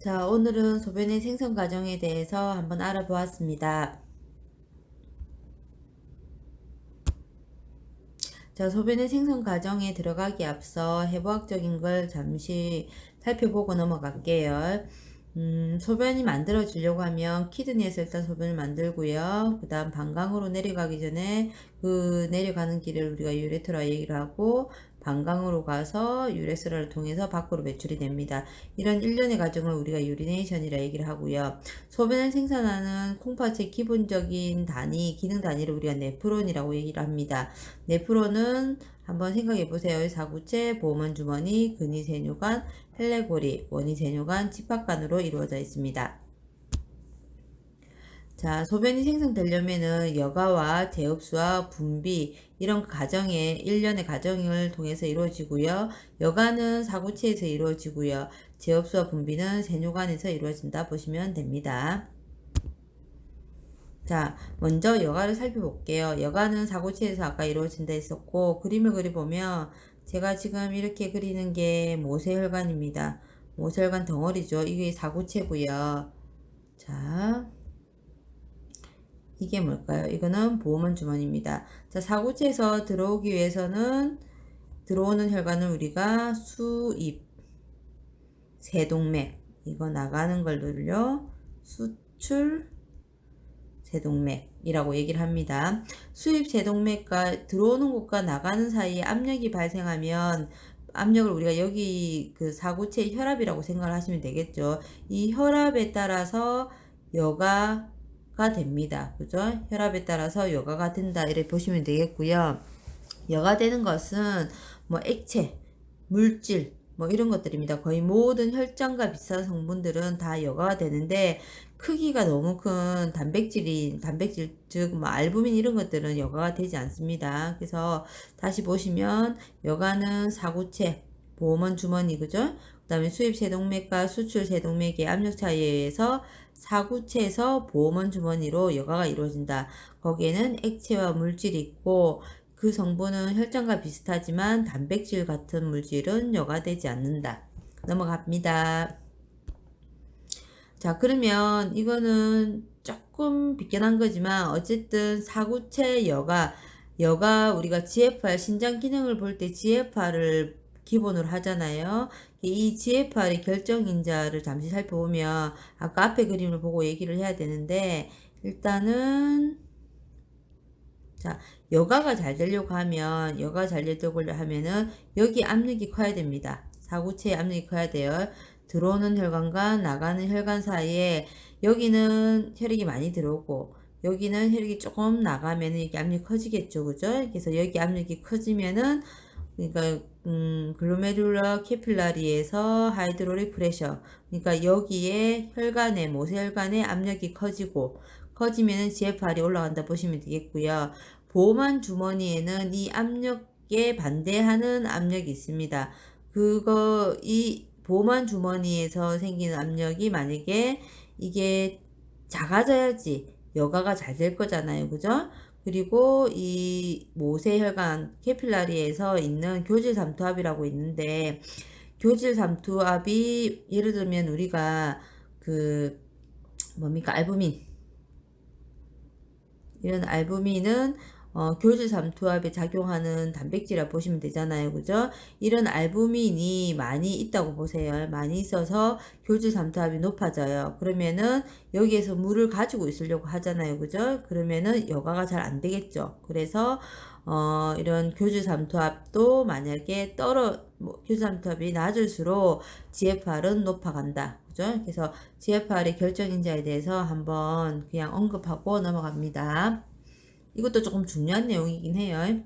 자, 오늘은 소변의 생성 과정에 대해서 한번 알아보았습니다. 자, 소변의 생성 과정에 들어가기 앞서 해부학적인 걸 잠시 살펴보고 넘어갈게요. 음, 소변이 만들어지려고 하면 키드니에서 일단 소변을 만들고요. 그 다음 방광으로 내려가기 전에 그 내려가는 길을 우리가 유레트라 얘기를 하고 방광으로 가서 유레스라를 통해서 밖으로 배출이 됩니다. 이런 일련의 과정을 우리가 유리네이션이라 얘기를 하고요. 소변을 생산하는 콩팥의 기본적인 단위, 기능 단위를 우리가 네프론이라고 얘기를 합니다. 네프론은 한번 생각해 보세요. 사구체, 보호문 주머니, 근위 세뇨관, 헬레고리, 원위 세뇨관, 집합관으로 이루어져 있습니다. 자, 소변이 생성되려면은 여가와 제흡수와 분비 이런 과정의 일련의 과정을 통해서 이루어지고요. 여가는 사구체에서 이루어지고요. 제흡수와 분비는 세뇨관에서 이루어진다 보시면 됩니다. 자, 먼저 여가를 살펴볼게요. 여가는 사구체에서 아까 이루어진다 했었고 그림을 그려보면 제가 지금 이렇게 그리는 게 모세혈관입니다. 모세혈관 덩어리죠. 이게 사구체고요. 자, 이게 뭘까요? 이거는 보호문 주머니입니다. 자, 사구체에서 들어오기 위해서는 들어오는 혈관을 우리가 수입, 세동맥, 이거 나가는 걸를요 수출, 세동맥이라고 얘기를 합니다. 수입 세동맥과 들어오는 곳과 나가는 사이에 압력이 발생하면 압력을 우리가 여기 그 사구체 혈압이라고 생각을 하시면 되겠죠. 이 혈압에 따라서 여가 가 됩니다. 그죠? 혈압에 따라서 여가가 된다. 이렇게 보시면 되겠고요. 여가 되는 것은 뭐 액체, 물질, 뭐 이런 것들입니다. 거의 모든 혈장과 비슷한 성분들은 다 여가가 되는데 크기가 너무 큰 단백질이 단백질 즉 뭐 알부민 이런 것들은 여가가 되지 않습니다. 그래서 다시 보시면 여가는 사구체, 보호문 주머니 그죠? 그 다음에 수입 세동맥과 수출 세동맥의 압력 차이에 의해서 사구체에서 보호문 주머니로 여가가 이루어진다. 거기에는 액체와 물질이 있고 그 성분은 혈장과 비슷하지만 단백질 같은 물질은 여가되지 않는다. 넘어갑니다. 자, 그러면 이거는 조금 비껴난 거지만 어쨌든 사구체 여가, 여가 우리가 GFR 신장 기능을 볼 때 GFR을 기본으로 하잖아요. 이 GFR의 결정인자를 잠시 살펴보면 아까 앞에 그림을 보고 얘기를 해야 되는데 일단은 자, 여가가 잘 되려고 하면, 여가가 잘 되려고 하면은, 여기 압력이 커야 됩니다. 사구체의 압력이 커야 돼요. 들어오는 혈관과 나가는 혈관 사이에, 여기는 혈액이 많이 들어오고, 여기는 혈액이 조금 나가면은 이게 압력이 커지겠죠. 그죠? 그래서 여기 압력이 커지면은, 그러니까, 음, 글로메룰러 캐필라리에서 하이드로릭 프레셔. 그러니까 여기에 혈관에, 모세혈관에 압력이 커지고, 커지면은 GFR이 올라간다 보시면 되겠고요. 보호만 주머니에는 이 압력에 반대하는 압력이 있습니다. 그거 이 보호만 주머니에서 생기는 압력이 만약에 이게 작아져야지 여가가 잘 될 거잖아요. 그죠? 그리고 이 모세혈관 캐필라리에서 있는 교질 삼투압이라고 있는데 교질 삼투압이 예를 들면 우리가 그 뭡니까? 알부민. 이런 알부민은 어, 교질 삼투압에 작용하는 단백질이라 보시면 되잖아요. 그죠? 이런 알부민이 많이 있다고 보세요. 많이 있어서 교질 삼투압이 높아져요. 그러면은 여기에서 물을 가지고 있으려고 하잖아요. 그죠? 그러면은 여가가 잘 안 되겠죠. 그래서 어, 이런 교질 삼투압도 만약에 떨어 뭐, 교질 삼투압이 낮을수록 GFR은 높아간다. 그죠? 그래서 GFR의 결정인자에 대해서 한번 그냥 언급하고 넘어갑니다. 이것도 조금 중요한 내용이긴 해요.